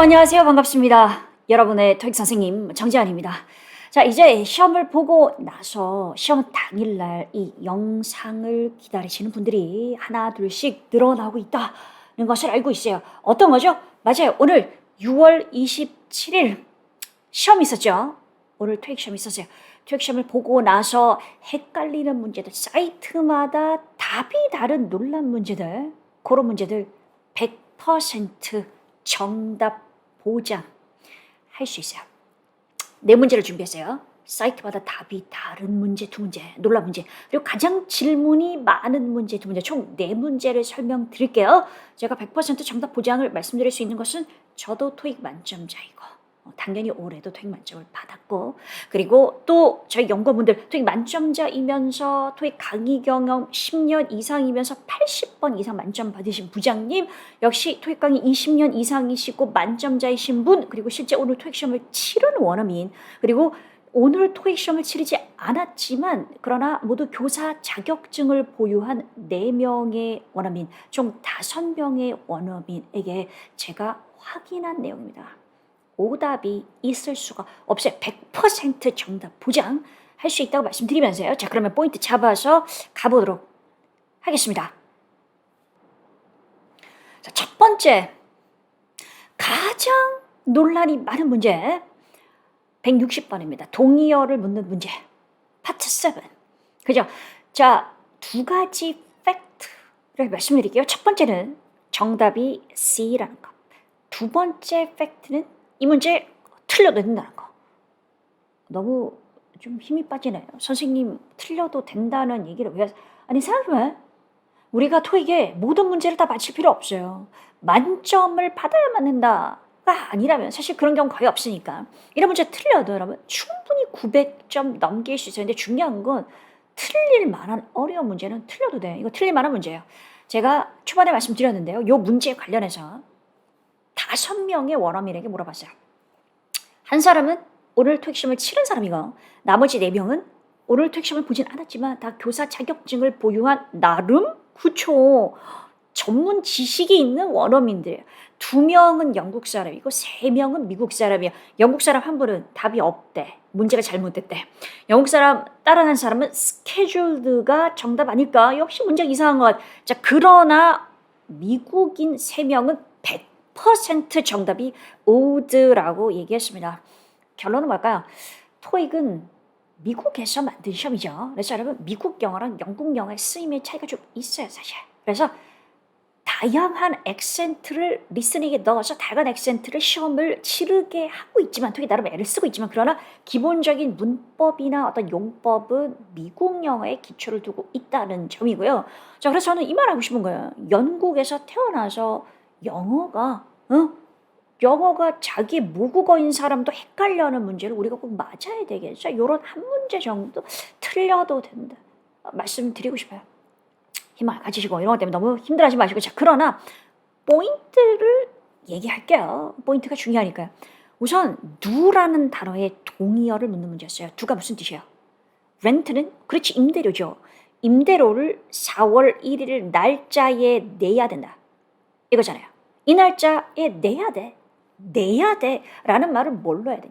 여러분 안녕하세요. 반갑습니다. 여러분의 토익 선생님 정지환입니다. 자, 이제 시험을 보고 나서 시험 당일날 이 영상을 기다리시는 분들이 하나 둘씩 늘어나고 있다는 것을 알고 있어요. 어떤 거죠? 맞아요. 오늘 6월 27일 시험 있었죠? 오늘 토익 시험 있었어요. 토익 시험을 보고 나서 헷갈리는 문제들, 사이트마다 답이 다른 논란 문제들, 그런 문제들 100% 정답 보장 할 수 있어요. 네 문제를 준비했어요. 사이트마다 답이 다른 문제 두 문제, 논란 문제, 그리고 가장 질문이 많은 문제 두 문제, 총 네 문제를 설명드릴게요. 제가 100% 정답 보장을 말씀드릴 수 있는 것은 저도 토익 만점자이고 어, 당연히 올해도 토익 만점을 받았고 그리고 또 저희 연구원분들 토익 만점자이면서 토익 강의 경험 10년 이상이면서 80번 이상 만점 받으신 부장님 역시 토익 강의 20년 이상이시고 만점자이신 분 그리고 실제 오늘 토익 시험을 치른 원어민 그리고 오늘 토익 시험을 치르지 않았지만 그러나 모두 교사 자격증을 보유한 4명의 원어민 총 5명의 원어민에게 제가 확인한 내용입니다. 오답이 있을 수가 없어요. 100% 정답 보장 할 수 있다고 말씀드리면서요. 자, 그러면 포인트 잡아서 가보도록 하겠습니다. 자, 첫 번째. 가장 논란이 많은 문제. 160번입니다. 동의어를 묻는 문제. 파트 7. 그죠? 자, 두 가지 팩트를 말씀드릴게요. 첫 번째는 정답이 C라는 것. 두 번째 팩트는 이 문제 틀려도 된다는 거. 너무 좀 힘이 빠지네요. 선생님 틀려도 된다는 얘기를 왜 아니 생각해봐. 우리가 토익에 모든 문제를 다 맞힐 필요 없어요. 만점을 받아야만 된다가 아니라면 사실 그런 경우 거의 없으니까 이런 문제 틀려도 여러분 충분히 900점 넘길 수 있어요. 근데 중요한 건 틀릴 만한 어려운 문제는 틀려도 돼. 이거 틀릴 만한 문제예요. 제가 초반에 말씀드렸는데요. 요 문제에 관련해서 다섯 명의 원어민에게 물어봤어요. 한 사람은 오늘 시험을 치른 사람이고 나머지 네 명은 오늘 시험을 보진 않았지만 다 교사 자격증을 보유한 나름 그쵸 전문 지식이 있는 원어민들 두 명은 영국 사람이고 세 명은 미국 사람이야. 영국 사람 한 분은 답이 없대. 문제가 잘못됐대. 영국 사람 다른 한 사람은 스케줄드가 정답 아닐까? 역시 문제가 이상한 것. 같- 자 그러나 미국인 세 명은 100% 정답이 오드라고 얘기했습니다. 결론은 뭘까요? 토익은 미국에서 만든 시험이죠. 그래서 여러분 미국 영어랑 영국 영어의 쓰임의 차이가 좀 있어요, 사실. 그래서 다양한 액센트를 리스닝에 넣어서 다양한 액센트를 시험을 치르게 하고 있지만 토익이 나름 애를 쓰고 있지만 그러나 기본적인 문법이나 어떤 용법은 미국 영어에 기초를 두고 있다는 점이고요. 자, 그래서 저는 이 말 하고 싶은 거예요. 영국에서 태어나서 영어가 어? 영어가 자기 모국어인 사람도 헷갈려하는 문제를 우리가 꼭 맞아야 되겠죠. 이런 한 문제 정도 틀려도 된다. 어, 말씀드리고 싶어요. 희망 가지시고 이런 것 때문에 너무 힘들어하지 마시고 자 그러나 포인트를 얘기할게요. 포인트가 중요하니까요. 우선 누라는 단어의 동의어를 묻는 문제였어요. 두가 무슨 뜻이에요? 렌트는 그렇지 임대료죠. 임대료를 4월 1일 날짜에 내야 된다. 이거잖아요. 이 날짜에 내야 돼. 내야 돼. 라는 말을 뭘로 해야 돼?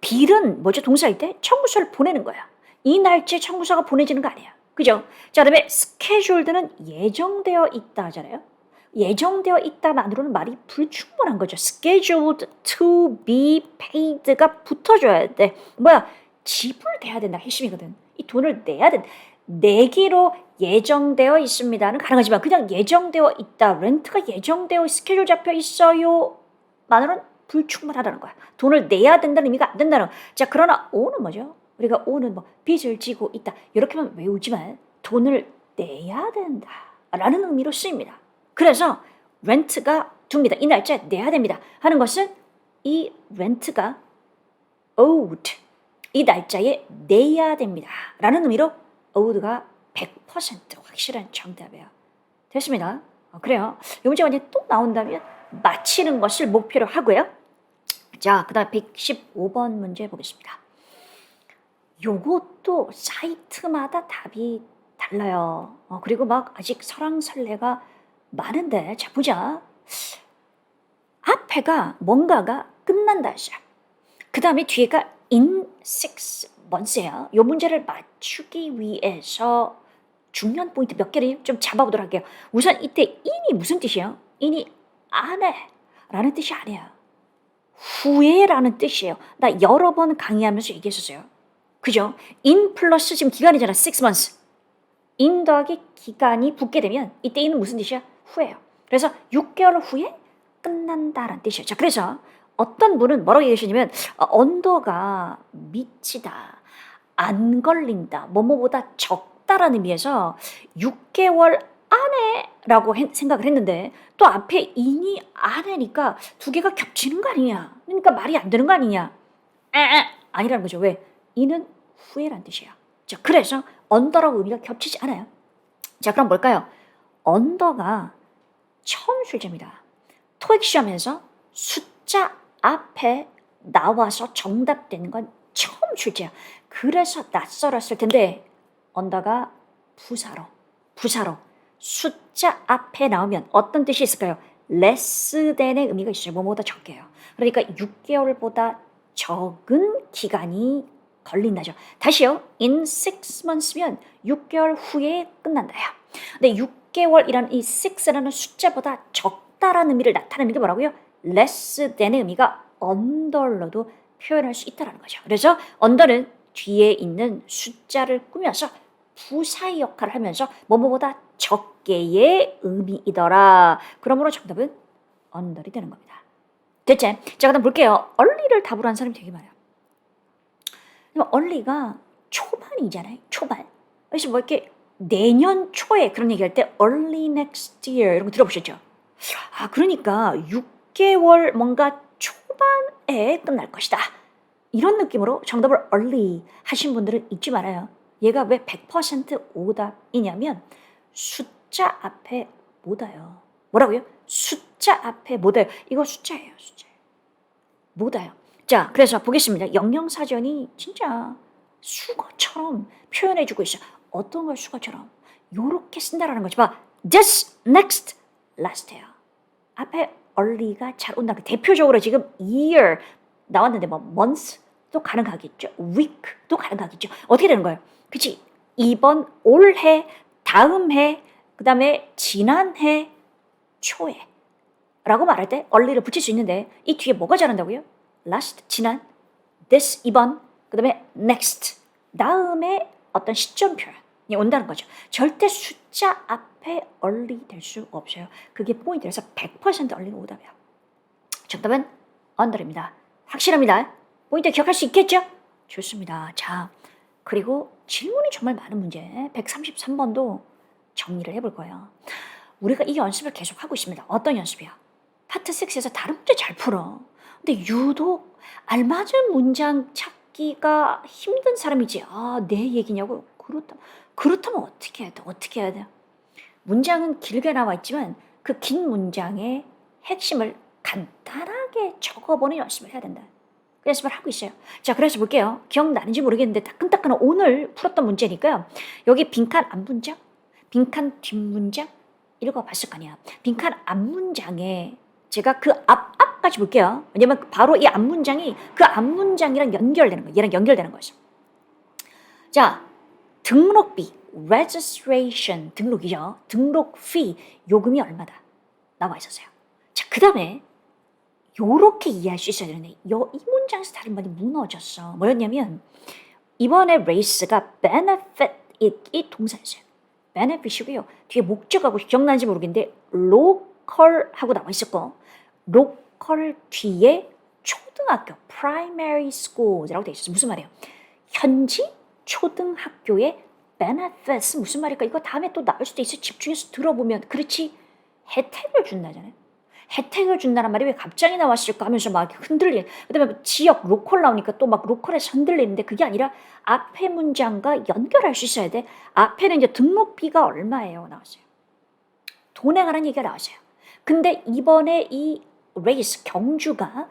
빌은 뭐죠? 동사일 때 청구서를 보내는 거야. 이 날짜에 청구서가 보내지는 거 아니야. 그죠? 자, 그다음에 스케줄드는 예정되어 있다 하잖아요. 예정되어 있다만으로는 말이 불충분한 거죠. scheduled to be paid가 붙어줘야 돼. 뭐야? 지불돼야 된다. 핵심이거든. 이 돈을 내야 된다. 내기로 예정되어 있습니다는 가능하지만 그냥 예정되어 있다. 렌트가 예정되어 스케줄 잡혀 있어요. 만으로는 불충분하다는 거야. 돈을 내야 된다는 의미가 안 된다는 거야. 자, 그러나 오는 뭐죠? 우리가 오는 뭐 빚을 지고 있다. 이렇게만 외우지만 돈을 내야 된다. 라는 의미로 쓰입니다. 그래서 렌트가 둡니다. 이 날짜에 내야 됩니다. 하는 것은 이 렌트가 owed 이 날짜에 내야 됩니다. 라는 의미로 owed가 100% 확실한 정답이에요. 됐습니다. 어, 그래요. 이 문제가 이제 또 나온다면 맞히는 것을 목표로 하고요. 자, 그 다음 115번 문제 보겠습니다. 요것도 사이트마다 답이 달라요. 어, 그리고 막 아직 설왕설래가 많은데, 자, 보자. 앞 앞에가 뭔가가 끝난다. 그 다음에 뒤에가 in six months예요. 이 문제를 맞추기 위해서 중요한 포인트 몇 개를 좀 잡아보도록 할게요. 우선 이때 in이 무슨 뜻이에요? in이 안에 라는 뜻이 아니에요. 후에라는 뜻이에요. 나 여러 번 강의하면서 얘기했었어요. 그죠? in 플러스 지금 기간이잖아. six months. in 더하기 기간이 붙게 되면 이때 in은 무슨 뜻이야? 후에요. 그래서 6개월 후에 끝난다라는 뜻이에요. 자, 그래서 어떤 분은 뭐라고 얘기하시냐면 어, 언더가 미치다, 안 걸린다, 뭐뭐보다 적다라는 의미에서 6개월 안에라고 했- 생각을 했는데 또 앞에 인이 안에니까 두 개가 겹치는 거 아니냐? 그러니까 말이 안 되는 거 아니냐? 에, 에, 아니라는 거죠. 왜? 이는 후에란 뜻이야. 자, 그래서 언더라고 의미가 겹치지 않아요. 자, 그럼 뭘까요? 언더가 처음 출제입니다. 토익 시험에서 숫자 앞에 나와서 정답되는 건 처음 출제야. 그래서 낯설었을 텐데 언더가 부사로, 부사로 숫자 앞에 나오면 어떤 뜻이 있을까요? than의 의미가 있어요. 뭐뭐보다 적게요. 그러니까 6개월보다 적은 기간이 걸린다죠. 다시요. in six months면 6개월 후에 끝난다요. 근데 6개월이라는 이 six라는 숫자보다 적다라는 의미를 나타내는 게 뭐라고요? Less than의 의미가 under로도 표현할 수 있다라는 거죠. 그래서 under는 뒤에 있는 숫자를 꾸며서 부사의 역할을 하면서 뭐뭐보다 적게의 의미이더라. 그러므로 정답은 under이 되는 겁니다. 됐지? 자, 그다음 볼게요. early를 답으로 한 사람이 되게 많아요. 그럼 early가 초반이잖아요. 초반. 그래서 뭐 이렇게 내년 초에 그런 얘기할 때 early next year 이런 거 들어보셨죠? 아, 그러니까 6 개월 뭔가 초반에 끝날 것이다. 이런 느낌으로 정답을 early 하신 분들은 잊지 말아요. 얘가 왜 100% 오답이냐면 숫자 앞에 못 와요. 뭐라고요? 숫자 앞에 못 와요. 이거 숫자예요, 숫자. 못 와요. 자, 그래서 보겠습니다. 영영사전이 진짜 수거처럼 표현해주고 있어. 어떤 걸 수거처럼? 요렇게 쓴다라는 거지. 봐. this, next, last예요. 앞에 early가 잘 온다. 대표적으로 지금 year 나왔는데 뭐 month 또 가능하겠죠. week도 가능하겠죠. 어떻게 되는 거예요? 그치? 이번 올해, 다음 해, 그 다음에 지난해 초에 라고 말할 때 early를 붙일 수 있는데 이 뒤에 뭐가 잘한다고요? last, 지난, this, 이번, 그 다음에 next, 다음에 어떤 시점 표현이 온다는 거죠. 절대 숫자 앞에 early 될수 없어요. 그게 포인트라서 100% early가 오답이에요. 정답은 under입니다. 확실합니다. 포인트 기억할 수 있겠죠? 좋습니다. 자, 그리고 질문이 정말 많은 문제 133번도 정리를 해볼 거예요. 우리가 이 연습을 계속 하고 있습니다. 어떤 연습이야? 파트 6에서 다른 문제 잘 풀어. 근데 유독 알맞은 문장 찾기가 힘든 사람이지. 아, 내 얘기냐고? 그렇다. 그렇다면 어떻게 해야 돼? 어떻게 해야 돼? 문장은 길게 나와 있지만 그 긴 문장의 핵심을 간단하게 적어보는 연습을 해야 된다. 그 연습을 하고 있어요. 자, 그래서 볼게요. 기억나는지 모르겠는데 따끈따끈한 오늘 풀었던 문제니까요. 여기 빈칸 앞문장, 빈칸 뒷문장 읽어봤을 거 아니야. 빈칸 앞문장에 제가 그 앞, 앞까지 볼게요. 왜냐면 바로 이 앞문장이 그 앞문장이랑 연결되는 거예요. 얘랑 연결되는 거죠. 자, 등록비, registration, 등록이죠. 등록 fee, 요금이 얼마다? 나와 있었어요. 자, 그 다음에 요렇게 이해할 수 있어야 되는데 요, 이 문장에서 다른 말이 무너졌어. 뭐였냐면 이번에 race가 benefit 이, 이 동사였어요. benefit이고요. 뒤에 목적하고 기억나는지 모르겠는데 local 하고 나와 있었고 local 뒤에 초등학교 primary schools,라고 돼 있었어. 무슨 말이에요? 현지 초등학교의 benefits 무슨 말일까? 이거 다음에 또 나올 수도 있어. 집중해서 들어보면 그렇지 혜택을 준다잖아요. 혜택을 준다는 말이 왜 갑자기 나왔을까 하면서 막 흔들리. 그다음에 지역 로컬 나오니까 또 막 로컬에서 흔들리는데 그게 아니라 앞에 문장과 연결할 수 있어야 돼. 앞에는 이제 등록비가 얼마예요 나왔어요. 돈에 관한 얘기가 나왔어요. 근데 이번에 이 레이스 경주가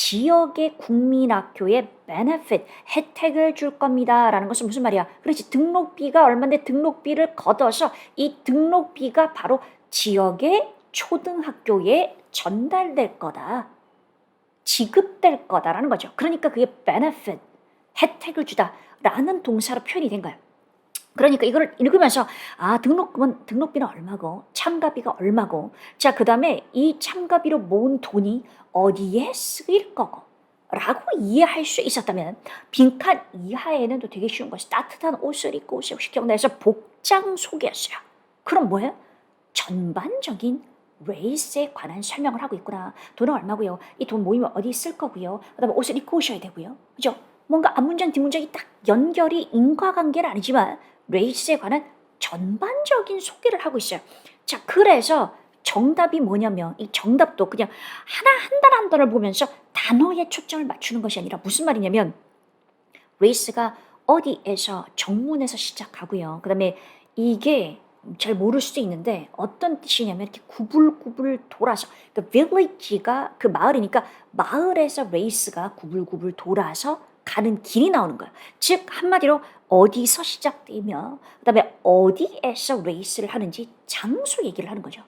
지역의 국민학교에 benefit 혜택을 줄 겁니다 라는 것은 무슨 말이야? 그렇지 등록비가 얼마인데 등록비를 걷어서 이 등록비가 바로 지역의 초등학교에 전달될 거다. 지급될 거다라는 거죠. 그러니까 그게 benefit, 혜택을 주다라는 동사로 표현이 된 거예요. 그러니까 이걸 읽으면서 아 등록금은 등록비는 얼마고 참가비가 얼마고 자 그 다음에 이 참가비로 모은 돈이 어디에 쓰일 거고 라고 이해할 수 있었다면 빈칸 이하에는 또 되게 쉬운 것이 따뜻한 옷을 입고 오시고 경내에서 복장 소개였어요. 그럼 뭐예요? 전반적인 레이스에 관한 설명을 하고 있구나. 돈은 얼마고요? 이 돈 모이면 어디 쓸 거고요. 그다음에 옷을 입고 오셔야 되고요. 그죠? 뭔가 앞문장 뒷문장이 딱 연결이 인과관계는 아니지만 레이스에 관한 전반적인 소개를 하고 있어요. 자, 그래서 정답이 뭐냐면 이 정답도 그냥 하나 한 단 한 단을 보면서 단어에 초점을 맞추는 것이 아니라 무슨 말이냐면 레이스가 어디에서 정문에서 시작하고요. 그다음에 이게 잘 모를 수도 있는데 어떤 뜻이냐면 이렇게 구불구불 돌아서 그 village가 그 마을이니까 마을에서 레이스가 구불구불 돌아서 가는 길이 나오는 거야. 즉 한마디로 어디서 시작되며 그다음에 어디에서 레이스를 하는지 장소 얘기를 하는 거죠.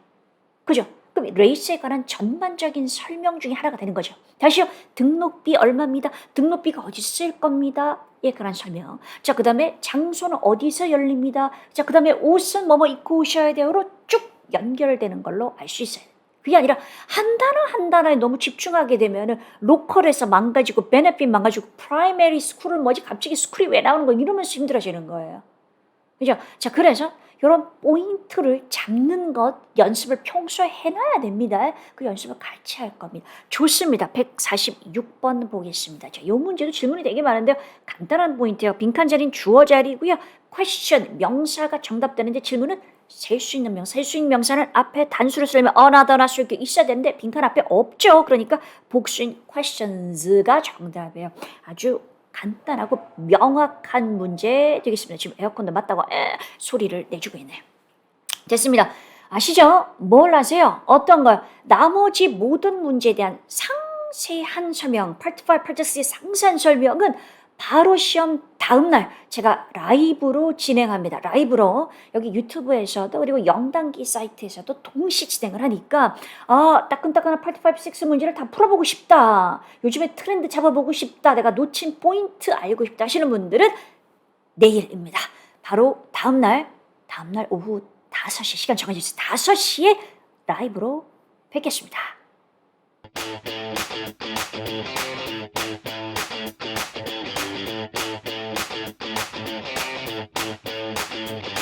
그죠? 그럼 레이스에 관한 전반적인 설명 중에 하나가 되는 거죠. 다시요. 등록비 얼마입니다. 등록비가 어디 쓸 겁니다. 에 관한 설명. 자, 그 다음에 장소는 어디서 열립니다. 자, 그 다음에 옷은 뭐뭐 입고 오셔야 돼요로 쭉 연결되는 걸로 알 수 있어요. 그게 아니라 한 단어 한 단어에 너무 집중하게 되면은 로컬에서 망가지고 베네핏 망가지고 프라이머리 스쿨은 뭐지 갑자기 스쿨이 왜 나오는 거 이러면서 힘들어지는 거예요. 그죠? 자, 그래서 이런 포인트를 잡는 것 연습을 평소에 해놔야 됩니다. 그 연습을 같이 할 겁니다. 좋습니다. 146번 보겠습니다. 자, 이 문제도 질문이 되게 많은데요. 간단한 포인트예요. 빈칸 자리는 주어 자리고요. question 명사가 정답되는데 질문은 셀 수 있는 명사, 셀 수 있는 명사는 앞에 단수를 쓰려면 어나더나 이렇게 있어야 되는데 빈칸 앞에 없죠. 그러니까 복수인 questions가 정답이에요. 아주 간단하고 명확한 문제 되겠습니다. 지금 에어컨도 맞다고 에, 소리를 내주고 있네요. 됐습니다. 아시죠? 뭘 아세요? 어떤 걸? 나머지 모든 문제에 대한 상세한 설명, 파트 5, 파트 6의 상세한 설명은 바로 시험 다음 날 제가 라이브로 진행합니다. 라이브로 여기 유튜브에서도 그리고 영단기 사이트에서도 동시 진행을 하니까 아 따끈따끈한 파트 5, 6 문제를 다 풀어보고 싶다. 요즘에 트렌드 잡아보고 싶다. 내가 놓친 포인트 알고 싶다 하시는 분들은 내일입니다. 바로 다음 날 다음 날 오후 5시 시간 정해졌어요. 5시에 라이브로 뵙겠습니다. Thank you.